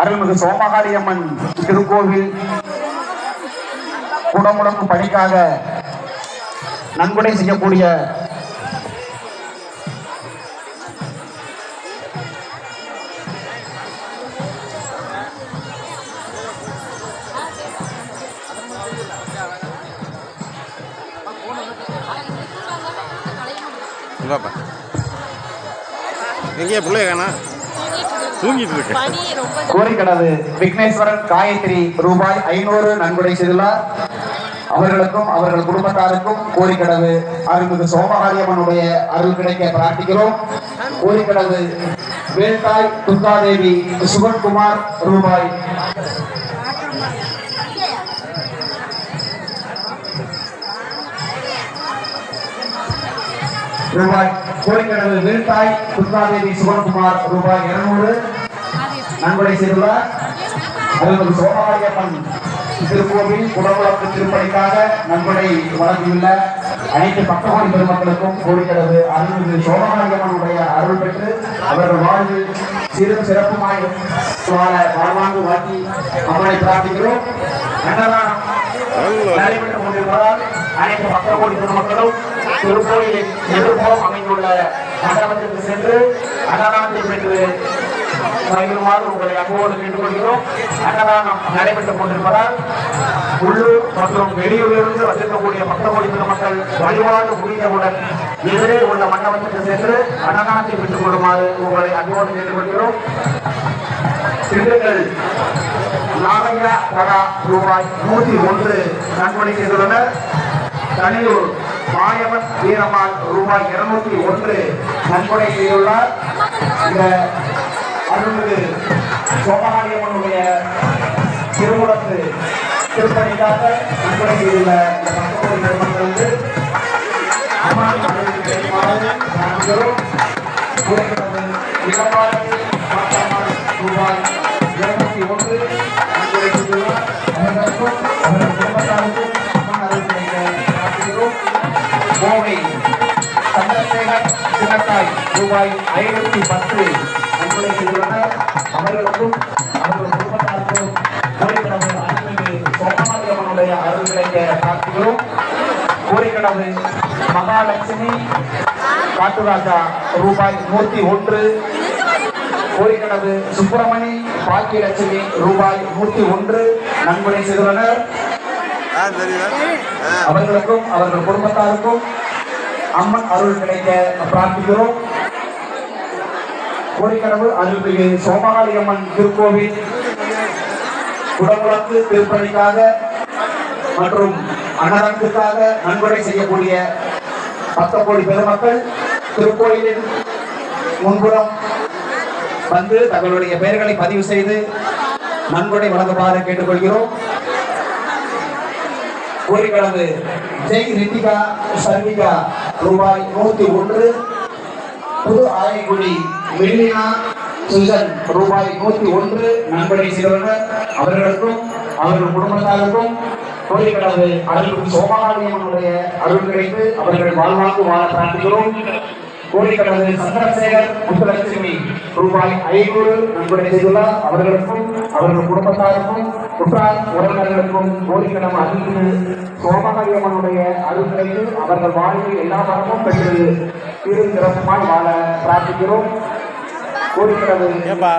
அருள்மிகு சோமகாளியம்மன் திருக்கோவில் குடமுடக்கு பணிக்காக நன்கொடை செய்யக்கூடிய இந்தாப்பா எங்கேயா பிள்ளைய காணா. தூங்கிட்டு கோரிக்கடவு விக்னேஸ்வரன் காயத்ரி ரூபாய் ஐநூறு நன்கொடை செய்துள்ளார். அவர்களுக்கும் அவர்கள் குடும்பத்தாருக்கும் கோரிக்கடவு. அருள்மிகு சோமகாரியம்மனுடைய அருள் கிடைக்க பிரார்த்திக்கிறோம். கோரிக்கடவு. வேல்தாய் துர்காதேவி சுகன்குமார் ரூபாய் ரூபாய் கோரிக்கடவு வீழ்த்தாய். துர்காதேவி சுகன்குமார் ரூபாய் இருநூறு. நன்கொடை செய்துள்ளார் அருள்மிகு சோமகாரியம்மன் திருக்கோவில் குடமுழக்கு திருப்பணிக்காக நன்கொடை வழங்கியுள்ள அனைத்து பக்தகோடி பெருமக்களுக்கும் கோடிக்கடவு அருள்மிகு சோமகாரியம்மனுடைய அருள் பெற்று அவர்கள் வாழ்வில் சிறும் சிறப்புமாய் வாழ வாழ்வாங்கு வாக்கி அம்மனை பிரார்த்திக்கிறோம். நடைபெற்றுக் கொண்டிருப்பதால் அனைத்து பக்தகோடி பெருமக்களும் திருக்கோயிலின் எதிர்ப்புறம் அமைந்துள்ள மண்டபத்திற்கு சென்று அன்னதானத்தை பெற்று பகிருமாறு உங்களை அன்போடு கேட்டுக்கொள்கிறோம். அன்னதானம் நடைபெற்றுக் கொண்டிருப்பதால் உள்ளூர் மற்றும் வெளியூரிலிருந்து வந்திருக்கக்கூடிய பக்தகோடி மக்கள் வழிபாடு முடிந்தவுடன் எதிரே உள்ள மண்டபத்திற்கு சென்று அன்னதானத்தை பெற்றுக் கொள்ளுமாறு உங்களை அன்போடு கேட்டுக்கொள்கிறோம். திண்டுக்கல் நாளையா தரா ரூபாய் நூற்றி ஒன்று நன்கொடை செய்துள்ளனர். தனியூர் மாயவன் வீரமான் ரூபாய் இருநூத்தி ஒன்று நன்கொடை செய்துள்ளார். இந்த அருள்மிகு சோமகாரியம்மனுடைய திருமணத்து திருப்பணிக்காக நன்கொடை செய்துள்ள இந்த பக்தகோடி நிறுவனத்திலிருந்து அம்மாவின் அருள் கிடைக்குமாறு ரூபாய் சின்னத்தாய் ரூபாய் ஐநூத்தி பத்து நன்கொடை செய்துள்ளனர். அவர்களுக்கும் அவர்கள் குடும்பத்தாருக்கும் கோரிக்கடவு அருள்மிகு சோமநாதம்மனுடைய அருள் கிடைக்க கோரிக்கடவு மகாலட்சுமி காட்டுராஜா ரூபாய் நூத்தி ஒன்று கோரிக்கடவு சுப்பிரமணி பாக்கியலட்சுமி ரூபாய் நூத்தி ஒன்று நன்கொடை செய்துள்ளனர். அவர்களுக்கும் அவர்கள் குடும்பத்தாருக்கும் அம்மன் அருள் கிடைக்க பிரார்த்திக்கிறோம். கோரிக்கடவு அருள்மிகு சோமகாளி அம்மன் திருக்கோவில் குடமுழக்கு திருப்பணிக்காக மற்றும் அன்னதானத்துக்காக நன்கொடை செய்யக்கூடிய பத்த கோடி பெருமக்கள் திருக்கோயிலின் முன்புறம் வந்து தங்களுடைய பெயர்களை பதிவு செய்து நன்கொடை வழங்குமாறு கேட்டுக்கொள்கிறோம். கோரிக்கடவு ஜெய் ரித்திகா சர்விகா ரூபாய் நூத்தி ஒன்று. புது ஆயக்குடி மெல்லினா சுசன் ரூபாய் நூத்தி ஒன்று. நன்கொடை சிறுவர்கள் அவர்களுக்கும் அவர்கள் குடும்பத்தாருக்கும் கோரிக்கடவு அருள் சோமாலியம்மனுடைய அருள் கிடைத்து அவர்கள் வாழ்வாக்கு வாழ பிரார்த்திக்கிறோம். கோரிக்கடவு சந்திரசேகர் முத்துலட்சுமி ரூபாய் ஐநூறு நன்கொடை செய்துள்ளார். அவர்களுக்கும் அவர்கள் குடும்பத்தாருக்கும் குற்றார் உறவினர்களுக்கும் கோரிக்கடவு அருள்மிகு சோமகரியம்மனுடைய அருள் கிடைத்து அவர்கள் வாழ்வில் எல்லா மரமும் பெற்று திரு சிறப்புமாய் வாழ பிரார்த்திக்கிறோம். ஏப்பா.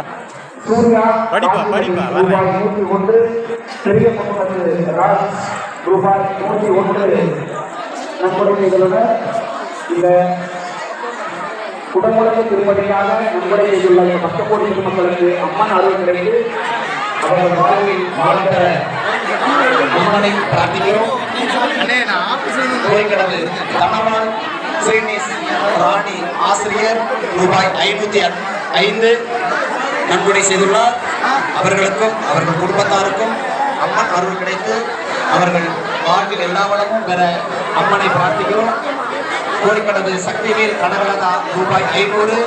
சூர்யா படிப்பா, படிப்பா, வரேன். ரூபாய் நூற்றி ஒன்று பெரிய முகமது ராஜ் ரூபாய் நூற்றி ஒன்று. நன்கொடை செய்துள்ளனர் இந்த குடமுடைய திருமதியாக நன்கொடை செய்துள்ள பத்து மக்களுக்கு அம்மன் அருள் கிடைத்து அவர்கள் வாழ்வில் வாழ்ந்த அம்மனை பிரார்த்திக்கிறோம். கோரிக்கடவு தனவான் ஸ்ரீனிஸ் ராணி ஆசிரியர் ரூபாய் ஐநூத்தி ஐந்து நன்கொடை செய்துள்ளார். அவர்களுக்கும் அவர்கள் குடும்பத்தாருக்கும் அம்மன் அருள் கிடைத்து அவர்கள் வாழ்வில் எல்லா வளமும் பெற அம்மனை பிரார்த்திக்கிறோம். கோரிக்கடவு சக்திவேல் கனகலதா ரூபாய் ஐநூறு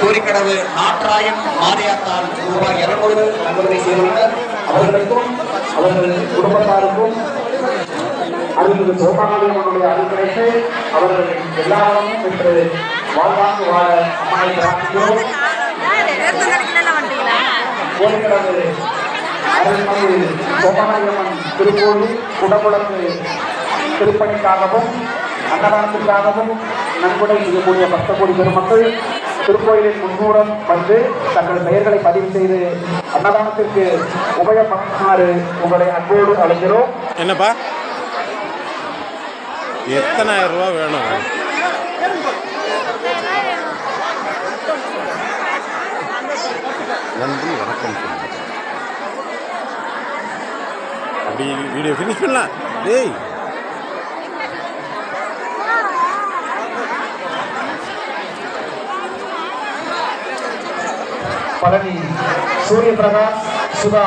கோரிக்கடவு நாட்ராயன் மாரியாத்தான் ரூபாய் இருநூறு. நன்கொடை செய்துள்ளனர் அவர்களுக்கும் அவர்கள் குடும்பத்தாருக்கும் அருள்மிகு சோமநாதனுடைய அருள் கிடைத்து அவர்கள் எல்லாரும் இன்று பெற்று வாழ்வாங்கு வாழ அம்மாவை பிரார்த்திக்கிறோம். நேரத்தை அருள்மிகு திருக்கோவில் குடமுழக்கு திருப்பணிக்காகவும் அன்னதானத்திற்காகவும் நன்கொடை செய்யக்கூடிய பக்த கோடி பெருமக்கள் திருக்கோயிலின் முன்னூரம் வந்து தங்கள் பெயர்களை பதிவு செய்து அன்னதானத்திற்கு உபயோகமாறு உங்களை அன்போடு அழைக்கிறோம். என்னப்பா? எத்தனாயிரம் ரூபா வேணும்? நன்றி வணக்கம் அப்படி வீடியோ ஃபினிஷ் பண்ணலாம். டேய். பழனி சூரிய பிரகாஷ் சுதா.